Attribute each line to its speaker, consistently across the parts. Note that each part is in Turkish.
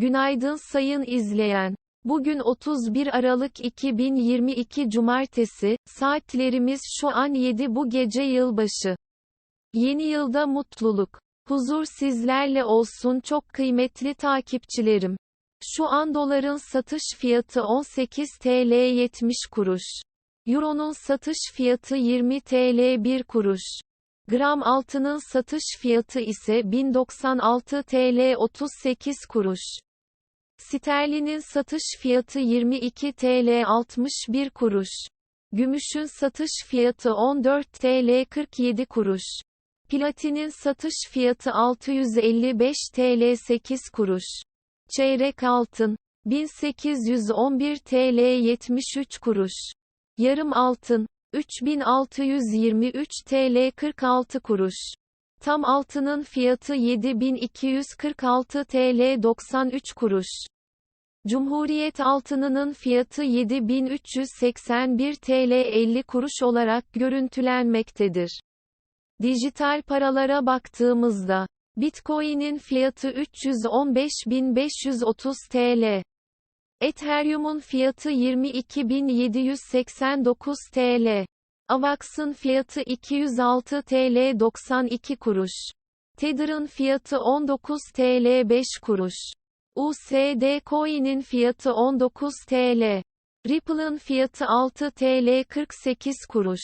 Speaker 1: Günaydın sayın izleyen. Bugün 31 Aralık 2022 Cumartesi, saatlerimiz şu an 7 bu gece yılbaşı. Yeni yılda mutluluk, huzur sizlerle olsun çok kıymetli takipçilerim. Şu an doların satış fiyatı 18 TL 70 kuruş. Euronun satış fiyatı 20 TL 1 kuruş. Gram altının satış fiyatı ise 1096 TL 38 kuruş. Sterlinin satış fiyatı 22 TL 61 kuruş. Gümüşün satış fiyatı 14 TL 47 kuruş. Platinin satış fiyatı 655 TL 8 kuruş. Çeyrek altın 1811 TL 73 kuruş. Yarım altın 3623 TL 46 kuruş. Tam altının fiyatı 7246 TL 93 kuruş. Cumhuriyet altınının fiyatı 7381 TL 50 kuruş olarak görüntülenmektedir. Dijital paralara baktığımızda, Bitcoin'in fiyatı 315.530 TL. Ethereum'un fiyatı 22.789 TL. Avax'ın fiyatı 206 TL 92 kuruş. Tether'ın fiyatı 19 TL 5 kuruş. USD Coin'in fiyatı 19 TL. Ripple'ın fiyatı 6 TL 48 kuruş.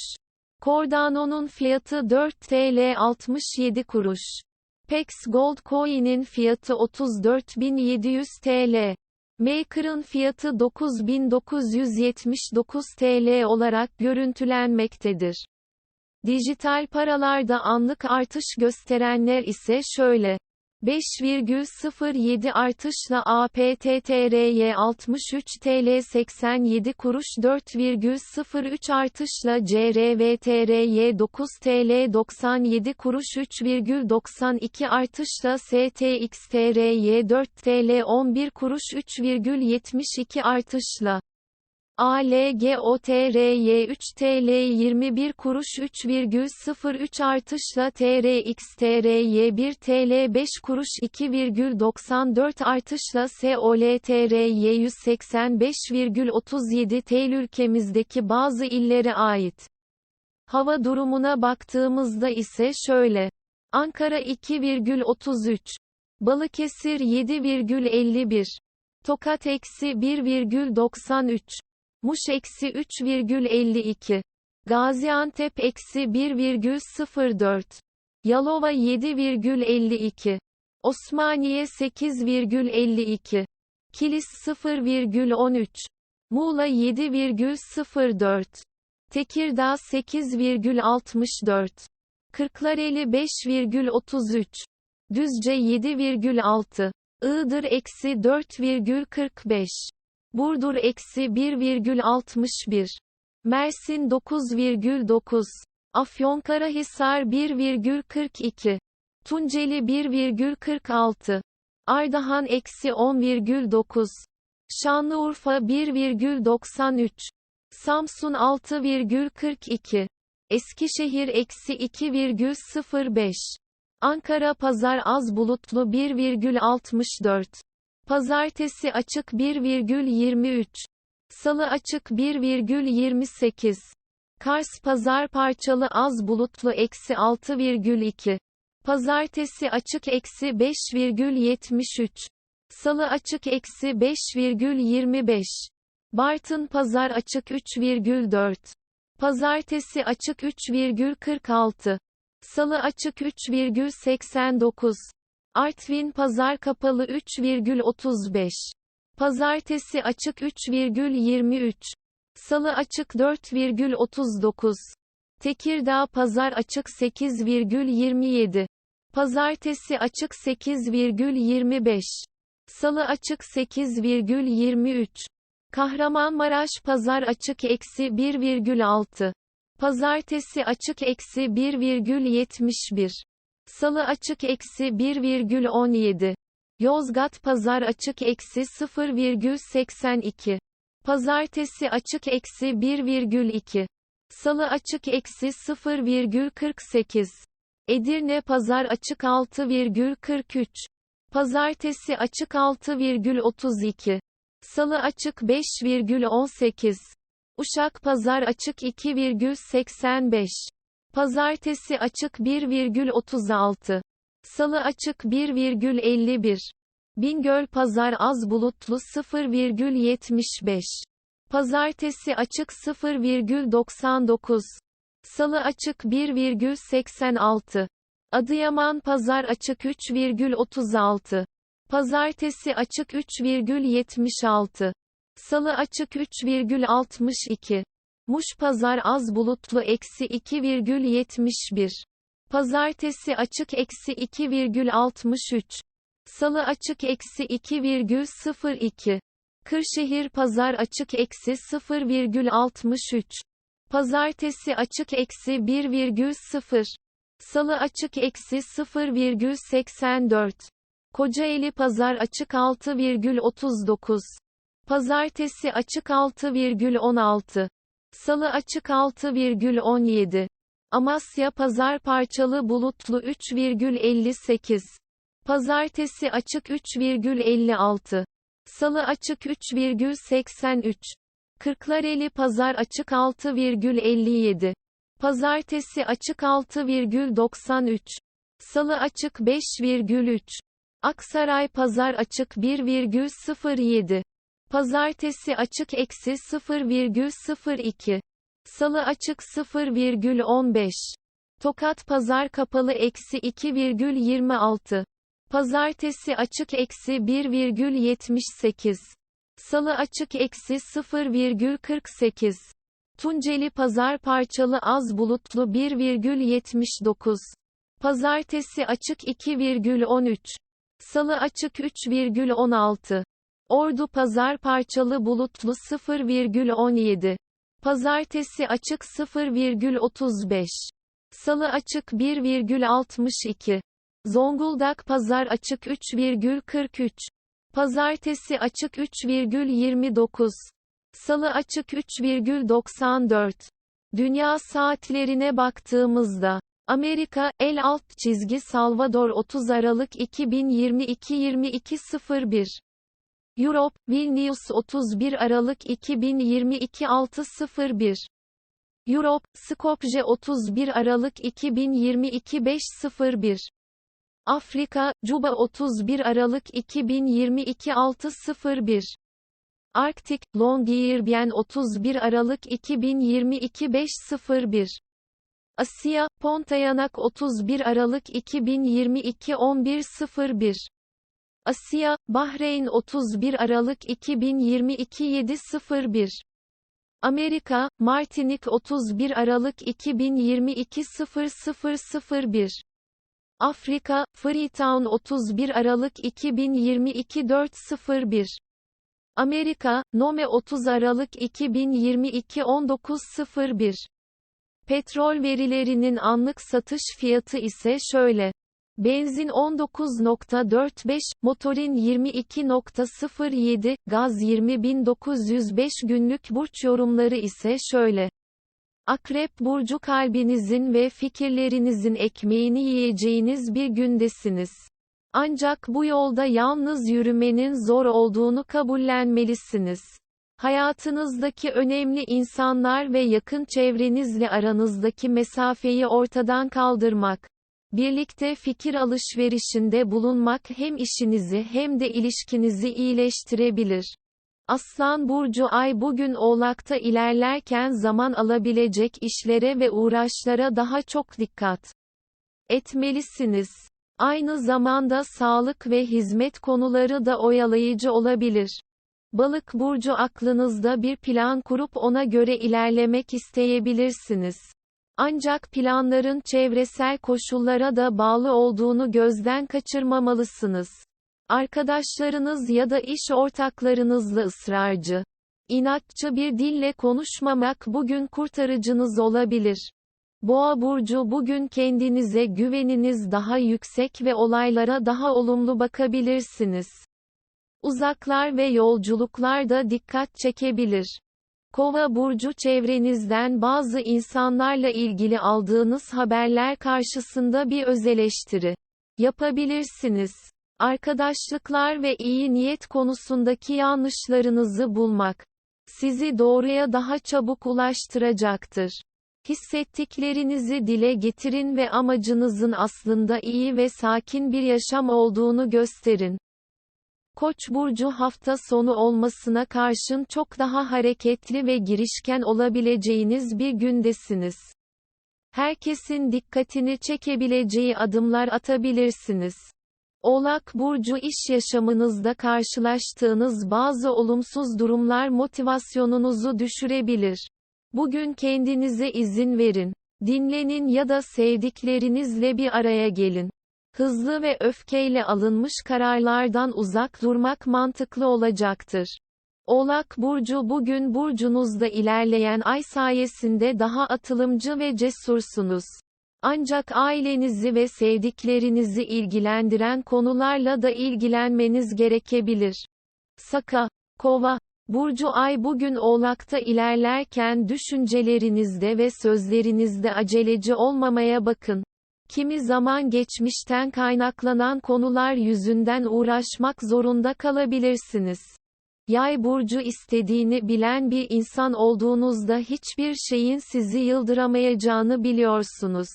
Speaker 1: Cardano'nun fiyatı 4 TL 67 kuruş. Pex Gold Coin'in fiyatı 34.700 TL. Maker'ın fiyatı 9979 TL olarak görüntülenmektedir. Dijital paralarda anlık artış gösterenler ise şöyle. 5,07 artışla APTTRY 63 TL 87 kuruş 4,03 artışla CRVTRY 9 TL 97 kuruş 3,92 artışla STXTRY 4 TL 11 kuruş 3,72 artışla ALGOTRY 3 TL 21 kuruş 3,03 artışla TRXTRY 1 TL 5 kuruş 2,94 artışla SOLTRY 185,37 TL ülkemizdeki bazı illere ait. Hava durumuna baktığımızda ise şöyle. Ankara 2,33. Balıkesir 7,51. Tokat eksi 1,93. Muş eksi 3,52. Gaziantep eksi 1,04. Yalova 7,52. Osmaniye 8,52. Kilis 0,13. Muğla 7,04. Tekirdağ 8,64. Kırklareli 5,33. Düzce 7,6. Iğdır eksi 4,45. Burdur eksi 1,61. Mersin 9,9. Afyonkarahisar 1,42. Tunceli 1,46. Ardahan eksi 10,9. Şanlıurfa 1,93. Samsun 6,42. Eskişehir eksi 2,05. Ankara pazar az bulutlu 1,64. Pazartesi açık 1,23. Salı açık 1,28. Kars pazar parçalı az bulutlu eksi 6,2. Pazartesi açık eksi 5,73. Salı açık eksi 5,25. Bartın pazar açık 3,4. Pazartesi açık 3,46. Salı açık 3,89. Artvin pazar kapalı 3,35. Pazartesi açık 3,23. Salı açık 4,39. Tekirdağ pazar açık 8,27. Pazartesi açık 8,25. Salı açık 8,23. Kahramanmaraş pazar açık eksi 1,6. Pazartesi açık eksi 1,71. Salı açık eksi 1,17. Yozgat pazar açık eksi 0,82. Pazartesi açık eksi 1,2. Salı açık eksi 0,48. Edirne pazar açık 6,43. Pazartesi açık 6,32. Salı açık 5,18. Uşak pazar açık 2,85. Pazartesi açık 1,36. Salı açık 1,51. Bingöl pazar az bulutlu 0,75. Pazartesi açık 0,99. Salı açık 1,86. Adıyaman pazar açık 3,36. Pazartesi açık 3,76. Salı açık 3,62. Muş pazar az bulutlu eksi 2,71. Pazartesi açık eksi 2,63. Salı açık eksi 2,02. Kırşehir pazar açık eksi 0,63. Pazartesi açık eksi 1,0. Salı açık eksi 0,84. Kocaeli pazar açık 6,39. Pazartesi açık 6,16. Salı açık 6,17. Amasya pazar parçalı bulutlu 3,58. Pazartesi açık 3,56. Salı açık 3,83. Kırklareli pazar açık 6,57. Pazartesi açık 6,93. Salı açık 5,3. Aksaray pazar açık 1,07. Pazartesi açık eksi 0,02. Salı açık 0,15. Tokat pazar kapalı eksi 2,26. Pazartesi açık eksi 1,78. Salı açık eksi 0,48. Tunceli pazar parçalı az bulutlu 1,79. Pazartesi açık 2,13. Salı açık 3,16. Ordu pazar parçalı bulutlu 0,17. Pazartesi açık 0,35. Salı açık 1,62. Zonguldak pazar açık 3,43. Pazartesi açık 3,29. Salı açık 3,94. Dünya saatlerine baktığımızda Amerika, el alt çizgi Salvador 30 Aralık 2022 22.01 Europe, Vilnius 31 Aralık 2022 6.01 Europe, Skopje 31 Aralık 2022 5.01 Afrika, Cuba 31 Aralık 2022 6.01 Arktik, Longyearbyen 31 Aralık 2022 5.01 Asya, Pontianak 31 Aralık 2022 11.01 Asya, Bahreyn 31 Aralık 2022 7.01 Amerika, Martinik 31 Aralık 2022 0001 Afrika, Freetown 31 Aralık 2022 401 Amerika, Nome 30 Aralık 2022 19.01 Petrol verilerinin anlık satış fiyatı ise şöyle. Benzin 19.45, motorin 22.07, gaz 20.905 günlük burç yorumları ise şöyle. Akrep burcu kalbinizin ve fikirlerinizin ekmeğini yiyeceğiniz bir gündesiniz. Ancak bu yolda yalnız yürümenin zor olduğunu kabullenmelisiniz. Hayatınızdaki önemli insanlar ve yakın çevrenizle aranızdaki mesafeyi ortadan kaldırmak, birlikte fikir alışverişinde bulunmak hem işinizi hem de ilişkinizi iyileştirebilir. Aslan burcu ay bugün Oğlak'ta ilerlerken zaman alabilecek işlere ve uğraşlara daha çok dikkat etmelisiniz. Aynı zamanda sağlık ve hizmet konuları da oyalayıcı olabilir. Balık burcu aklınızda bir plan kurup ona göre ilerlemek isteyebilirsiniz. Ancak planların çevresel koşullara da bağlı olduğunu gözden kaçırmamalısınız. Arkadaşlarınız ya da iş ortaklarınızla ısrarcı, inatçı bir dille konuşmamak bugün kurtarıcınız olabilir. Boğa burcu bugün kendinize güveniniz daha yüksek ve olaylara daha olumlu bakabilirsiniz. Uzaklar ve yolculuklar da dikkat çekebilir. Kova burcu çevrenizden bazı insanlarla ilgili aldığınız haberler karşısında bir özeleştiri yapabilirsiniz. Arkadaşlıklar ve iyi niyet konusundaki yanlışlarınızı bulmak sizi doğruya daha çabuk ulaştıracaktır. Hissettiklerinizi dile getirin ve amacınızın aslında iyi ve sakin bir yaşam olduğunu gösterin. Koç burcu hafta sonu olmasına karşın çok daha hareketli ve girişken olabileceğiniz bir gündesiniz. Herkesin dikkatini çekebileceği adımlar atabilirsiniz. Oğlak burcu iş yaşamınızda karşılaştığınız bazı olumsuz durumlar motivasyonunuzu düşürebilir. Bugün kendinize izin verin. Dinlenin ya da sevdiklerinizle bir araya gelin. Hızlı ve öfkeyle alınmış kararlardan uzak durmak mantıklı olacaktır. Oğlak burcu bugün burcunuzda ilerleyen ay sayesinde daha atılımcı ve cesursunuz. Ancak ailenizi ve sevdiklerinizi ilgilendiren konularla da ilgilenmeniz gerekebilir. Saka, Kova, Burcu Ay bugün Oğlak'ta ilerlerken düşüncelerinizde ve sözlerinizde aceleci olmamaya bakın. Kimi zaman geçmişten kaynaklanan konular yüzünden uğraşmak zorunda kalabilirsiniz. Yay burcu istediğini bilen bir insan olduğunuzda hiçbir şeyin sizi yıldıramayacağını biliyorsunuz.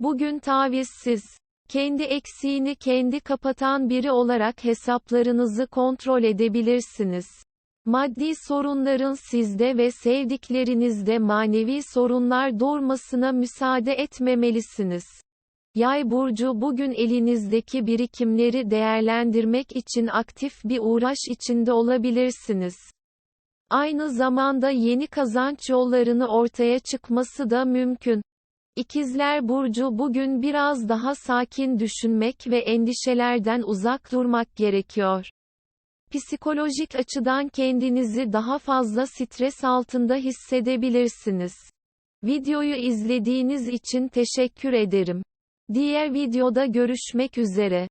Speaker 1: Bugün tavizsiz, kendi eksiğini kendi kapatan biri olarak hesaplarınızı kontrol edebilirsiniz. Maddi sorunların sizde ve sevdiklerinizde manevi sorunlar doğurmasına müsaade etmemelisiniz. Yay burcu bugün elinizdeki birikimleri değerlendirmek için aktif bir uğraş içinde olabilirsiniz. Aynı zamanda yeni kazanç yollarını ortaya çıkması da mümkün. İkizler burcu bugün biraz daha sakin düşünmek ve endişelerden uzak durmak gerekiyor. Psikolojik açıdan kendinizi daha fazla stres altında hissedebilirsiniz. Videoyu izlediğiniz için teşekkür ederim. Diğer videoda görüşmek üzere.